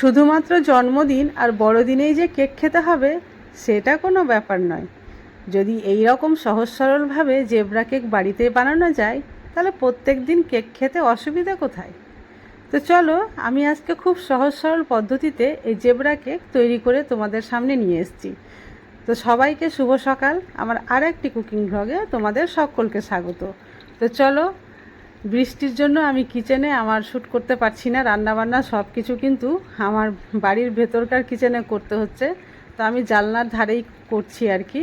শুধুমাত্র জন্মদিন আর বড়দিনেই যে কেক খেতে হবে, সেটা কোনো ব্যাপার নয়। যদি এই রকম সহজ সরলভাবে জেব্রা কেক বাড়িতে বানানো যায়, তাহলে প্রত্যেক দিন কেক খেতে অসুবিধা কোথায়? তো চলো, আমি আজকে খুব সহজ সরল পদ্ধতিতে এই জেব্রা কেক তৈরি করে তোমাদের সামনে নিয়ে এসেছি। তো সবাইকে শুভ সকাল। আমার আর একটি কুকিং ভ্লগে তোমাদের সকলকে স্বাগত। তো চলো বৃষ্টির জন্য আমি কিচেনে আমার শ্যুট করতে পারছি না, রান্নাবান্না সব কিছু কিন্তু আমার বাড়ির ভেতরকার কিচেনে করতে হচ্ছে। তো আমি জানলার ধারেই করছি আর কি,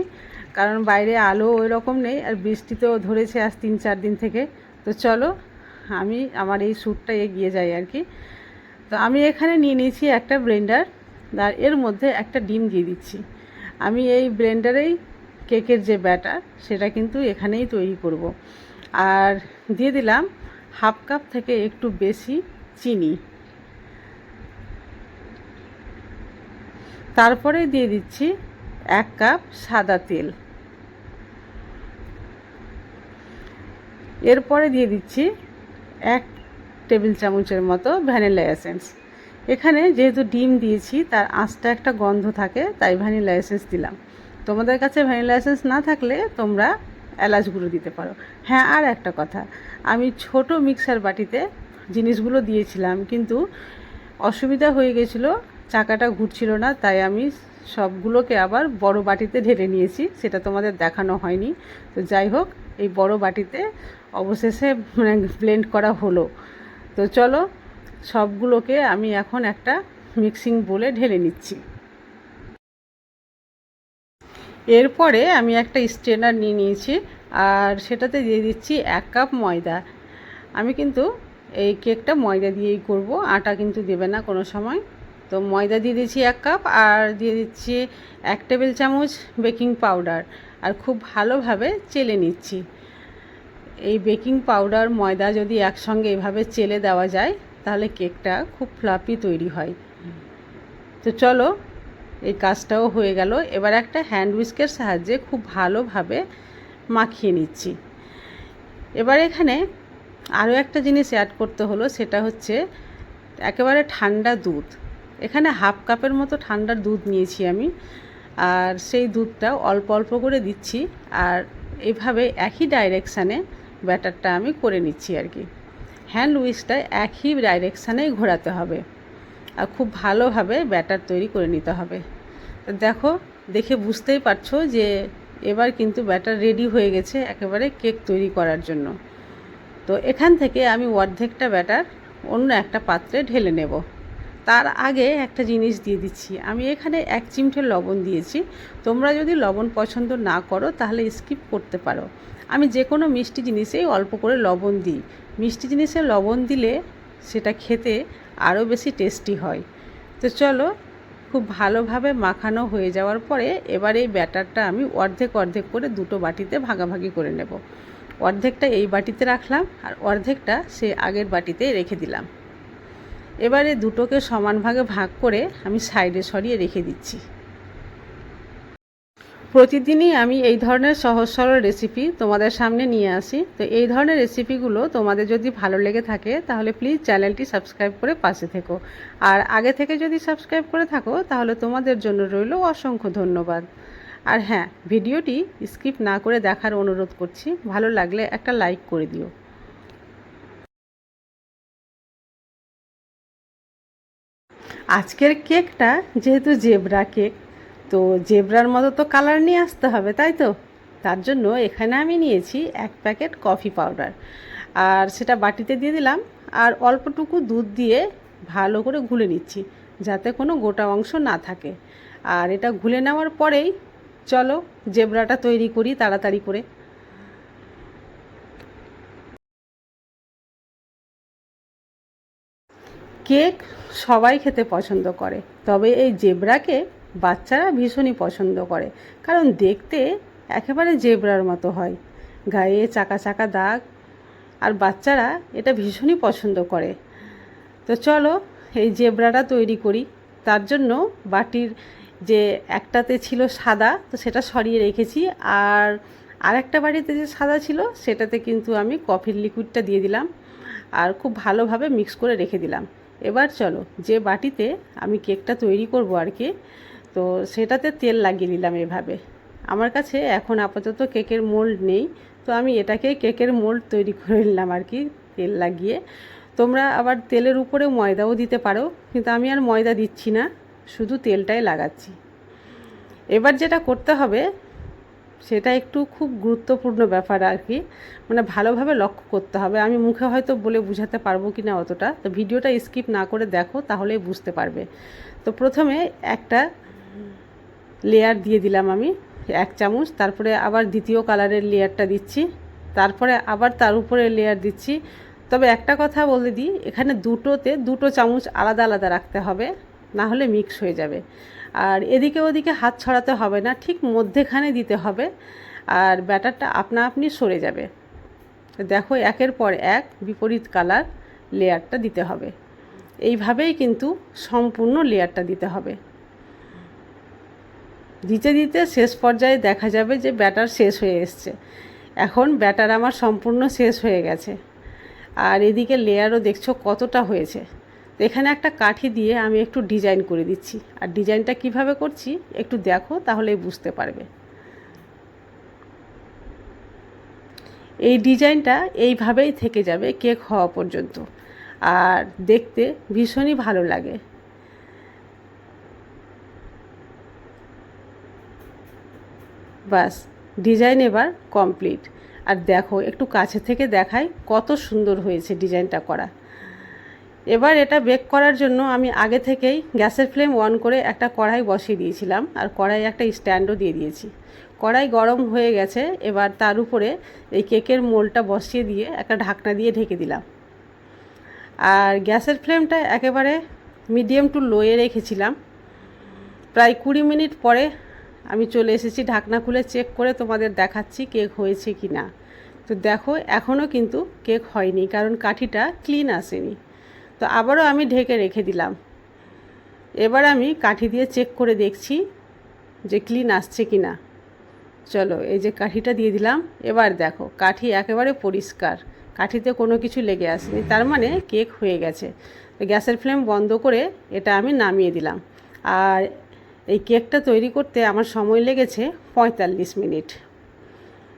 কারণ বাইরে আলো ওই রকম নেই আর বৃষ্টিতেও ধরেছে আজ তিন চার দিন থেকে। তো চলো, আমি আমার এই শ্যুটটা এগিয়ে যাই আর কি। তো আমি এখানে নিয়ে নিয়েছি একটা ব্লেন্ডার আর এর মধ্যে একটা ডিম দিয়ে দিচ্ছি। আমি এই ব্লেন্ডারেই কেকের যে ব্যাটার সেটা কিন্তু এখানেই তৈরি করব। আর দিয়ে দিলাম হাফ কাপ থেকে একটু বেশি চিনি। তারপরে দিয়ে দিচ্ছি এক কাপ সাদা তেল। এরপরে দিয়ে দিচ্ছি এক টেবিল চামচের মতো ভ্যানিলা এসেন্স। এখানে যেহেতু ডিম দিয়েছি, তার আঁচটা একটা গন্ধ থাকে, তাই ভ্যানিলা এসেন্স দিলাম। তোমাদের কাছে ভ্যানিলা এসেন্স না থাকলে তোমরা এলাচ গুঁড়ো দিতে পারো। হ্যাঁ আর একটা কথা, আমি ছোট মিক্সার বাটিতে জিনিসগুলো দিয়েছিলাম, কিন্তু অসুবিধা হয়ে গেছিল, চাকাটা ঘুরছিল না, তাই আমি সবগুলোকে আবার বড় বাটিতে ঢেলে নিয়েছি, সেটা তোমাদের দেখানো হয়নি। তো যাই হোক, এই বড় বাটিতে অবশেষে মানে ব্লেন্ড করা হলো। তো চলো, সবগুলোকে আমি এখন একটা মিক্সিং বলে ঢেলে নিচ্ছি। এরপরে আমি একটা স্ট্রেনার নিয়ে নিয়েছি আর সেটাতে দিয়ে দিচ্ছি এক কাপ ময়দা। আমি কিন্তু এই কেকটা ময়দা দিয়েই করব, আটা কিন্তু দেবে না কোনো সময়। তো ময়দা দিয়ে দিচ্ছি এক কাপ আর দিয়ে দিচ্ছি এক টেবিল চামচ বেকিং পাউডার আর খুব ভালোভাবে চেলে নিচ্ছি। এই বেকিং পাউডার, ময়দা যদি একসঙ্গে এভাবে চেলে দেওয়া যায়, তাহলে কেকটা খুব ফ্লাপি তৈরি হয়। তো চলো এই কাজটাও হয়ে গেল। এবার একটা হ্যান্ড উইস্কের সাহায্যে খুব ভালোভাবে মাখিয়ে নিচ্ছি। এবার এখানে আরও একটা জিনিস অ্যাড করতে হলো, সেটা হচ্ছে একেবারে ঠান্ডা দুধ। এখানে হাফ কাপের মতো ঠান্ডা দুধ নিয়েছি আমি, আর সেই দুধটাও অল্প অল্প করে দিচ্ছি, আর এভাবে একই ডাইরেকশানে ব্যাটারটা আমি করে নিচ্ছি আর কি। হ্যান্ড উইচটা একই ডাইরেকশানেই ঘোরাতে হবে। আর খুব ভালোভাবে ব্যাটার তৈরি করে নিতে হবে। দেখো, দেখে বুঝতেই পারছ যে এবার কিন্তু ব্যাটার রেডি হয়ে গেছে একেবারে কেক তৈরি করার জন্য। তো এখান থেকে আমি অর্ধেকটা ব্যাটার অন্য একটা পাত্রে ঢেলে নেব। তার আগে একটা জিনিস দিয়ে দিচ্ছি। আমি এখানে এক চিমটে লবণ দিয়েছি। তোমরা যদি লবণ পছন্দ না করো তাহলে স্কিপ করতে পারো। আমি যে কোনো মিষ্টি জিনিসেই অল্প করে লবণ দিই। মিষ্টি জিনিসে লবণ দিলে সেটা খেতে আরও বেশি টেস্টি হয়। তো চলো, খুব ভালোভাবে মাখানো হয়ে যাওয়ার পরে এবার এই ব্যাটারটা আমি অর্ধেক অর্ধেক করে দুটো বাটিতে ভাগাভাগি করে নেব। অর্ধেকটা এই বাটিতে রাখলাম আর অর্ধেকটা সে আগের বাটিতে রেখে দিলাম। এবারে দুটোকে সমান ভাগে ভাগ করে আমি সাইডে সরিয়ে রেখে দিচ্ছি। প্রতিদিনই আমি এই ধরনের সহজ সরল রেসিপি তোমাদের সামনে নিয়ে আসি। তো এই ধরনের রেসিপিগুলো তোমাদের যদি ভালো লেগে থাকে, তাহলে প্লিজ চ্যানেলটি সাবস্ক্রাইব করে পাশে থেকো। আর আগে থেকে যদি সাবস্ক্রাইব করে থাকো, তাহলে তোমাদের জন্য রইল অসংখ্য ধন্যবাদ। আর হ্যাঁ ভিডিওটি স্কিপ না করে দেখার অনুরোধ করছি, ভালো লাগলে একটা লাইক করে দিও। আজকের কেকটা যেহেতু জেব্রা কেক তো জেব্রার মতো তো কালার নিয়ে আসতে হবে, তাই তো? তার জন্য এখানে আমি নিয়েছি এক প্যাকেট কফি পাউডার। আর সেটা বাটিতে দিয়ে দিলাম, আর অল্পটুকু দুধ দিয়ে ভালো করে ঘুলে নিচ্ছি, যাতে কোনো গোটা অংশ না থাকে। আর এটা ঘুলে নেওয়ার পরেই চলো জেব্রাটা তৈরি করি তাড়াতাড়ি করে। কেক সবাই খেতে পছন্দ করে, তবে এই জেব্রাকে বাচ্চারা ভীষণই পছন্দ করে। কারণ দেখতে একেবারে জেব্রার মতো হয়। গায়ে চাকা চাকা দাগ। আর বাচ্চারা এটা ভীষণই পছন্দ করে। তো চলো, এই জেব্রাটা তৈরি করি। তার জন্য বাটির যে একটাতে ছিল সাদা, তো সেটা সরিয়ে রেখেছি। আর আরেকটা বাড়িতে যে সাদা ছিল, সেটাতে কিন্তু আমি কফির লিকুইডটা দিয়ে দিলাম। আর খুব ভালোভাবে মিক্স করে রেখে দিলাম। এবার চলো, যে বাটিতে আমি কেকটা তৈরি করব আর কি তো সেটাতে তেল লাগিয়ে নিলাম এভাবে। আমার কাছে এখন আপাতত কেকের মোল্ড নেই, তো আমি এটাকে কেকের মোল্ড তৈরি করে নিলাম আর কি, তেল লাগিয়ে। তোমরা আবার তেলের উপরে ময়দাও দিতে পারো, কিন্তু আমি আর ময়দা দিচ্ছি না, শুধু তেলটাই লাগাচ্ছি। এবার যেটা করতে হবে, সেটা একটু খুব গুরুত্বপূর্ণ ব্যাপার আর কি মানে ভালোভাবে লক্ষ্য করতে হবে। আমি মুখে হয়তো বলে বুঝাতে পারব কি না অতটা, তো ভিডিওটা স্কিপ না করে দেখো, তাহলেই বুঝতে পারবে। তো প্রথমে একটা লেয়ার দিয়ে দিলাম আমি, এক চামচ। তারপরে আবার দ্বিতীয় কালারের লেয়ারটা দিচ্ছি। তারপরে আবার তার উপরে লেয়ার দিচ্ছি। তবে একটা কথা বলে দিই, এখানে দুটোতে দুটো চামচ আলাদা আলাদা রাখতে হবে, না হলে মিক্স হয়ে যাবে। আর এদিকে ওদিকে হাত ছড়াতে হবে না, ঠিক মধ্যেখানে দিতে হবে। আর ব্যাটারটা আপনা আপনি সরে যাবে। দেখো একের পর এক বিপরীত কালার লেয়ারটা দিতে হবে। এইভাবেই কিন্তু সম্পূর্ণ লেয়ারটা দিতে হবে। দিতে দিতে শেষ পর্যায়ে দেখা যাবে যে ব্যাটার শেষ হয়ে এসছে। এখন ব্যাটার আমার সম্পূর্ণ শেষ হয়ে গেছে। আর এদিকে লেয়ারও দেখছ কতটা হয়েছে। তো এখানে একটা কাঠি দিয়ে আমি একটু ডিজাইন করে দিচ্ছি। আর ডিজাইনটা কীভাবে করছি একটু দেখো তাহলে বুঝতে পারবে। এই ডিজাইনটা এইভাবেই থেকে যাবে কেক হওয়া পর্যন্ত। আর দেখতে ভীষণই ভালো লাগে। বাস ডিজাইন এবার কমপ্লিট। আর দেখো, একটু কাছে থেকে দেখাই কত সুন্দর হয়েছে ডিজাইনটা করা। এবার এটা বেক করার জন্য আমি আগে থেকেই গ্যাসের ফ্লেম অন করে একটা কড়াই বসিয়ে দিয়েছিলাম, আর কড়াই একটা স্ট্যান্ডও দিয়ে দিয়েছি। কড়াই গরম হয়ে গেছে, এবার তার উপরে এই কেকের মোলটা বসিয়ে দিয়ে একটা ঢাকনা দিয়ে ঢেকে দিলাম। আর গ্যাসের ফ্লেমটা একেবারে মিডিয়াম টু লোয়ে রেখেছিলাম। প্রায় কুড়ি মিনিট পরে আমি চলে এসেছি ঢাকনা খুলে চেক করে তোমাদের দেখাচ্ছি কেক হয়েছে কি না তো দেখো এখনও কিন্তু কেক হয়নি, কারণ কাঠিটা ক্লিন আসেনি। তো আবারও আমি ঢেকে রেখে দিলাম। এবার আমি কাঠি দিয়ে চেক করে দেখছি যে ক্লিন আসছে কি না চলো, এই যে কাঠিটা দিয়ে দিলাম। এবার দেখো, কাঠি একেবারে পরিষ্কার। কাঠিতে কোনো কিছু লেগে আসেনি, তার মানে কেক হয়ে গেছে। গ্যাসের ফ্লেম বন্ধ করে এটা আমি নামিয়ে দিলাম। আর এই কেকটা তৈরি করতে আমার সময় লেগেছে পঁয়তাল্লিশ মিনিট।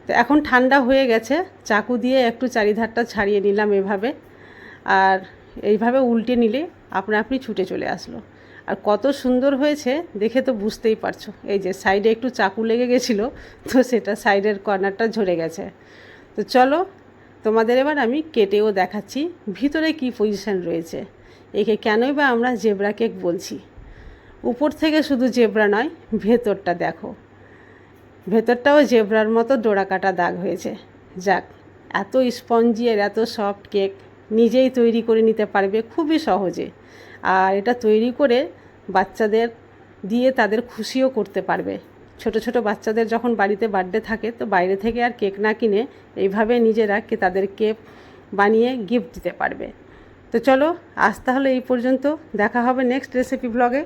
তো এখন ঠান্ডা হয়ে গেছে, চাকু দিয়ে একটু চারিধারটা ছাড়িয়ে নিলাম এভাবে। আর এইভাবে উল্টে নিলে আপনা আপনি ছুটে চলে আসলো। আর কত সুন্দর হয়েছে দেখে তো বুঝতেই পারছ। এই যে সাইডে একটু চাকু লেগে গেছিল, তো সেটা সাইডের কর্নারটা ঝরে গেছে। তো চলো, তোমাদের এবার আমি কেটেও দেখাচ্ছি ভিতরে কি পজিশান রয়েছে। একে কেনই বা আমরা জেবরা কেক বলছি। উপর থেকে শুধু জেবরা নয়, ভেতরটা দেখো। ভেতরটাও জেবরার মতো ডোরা কাটা দাগ হয়েছে। যাক, এত স্পঞ্জি আর এত সফট কেক নিজেই তৈরি করে নিতে পারবে খুবই সহজে। আর এটা তৈরি করে বাচ্চাদের দিয়ে তাদের খুশিও করতে পারবে। ছোট ছোট বাচ্চাদের যখন বাড়িতে বার্থডে থাকে, তো বাইরে থেকে আর কেক না কিনে এইভাবে নিজেরা কে তাদের কেক বানিয়ে গিফট দিতে পারবে। তো চলো, আজ তাহলে এই পর্যন্ত। দেখা হবে নেক্সট রেসিপি ব্লগে।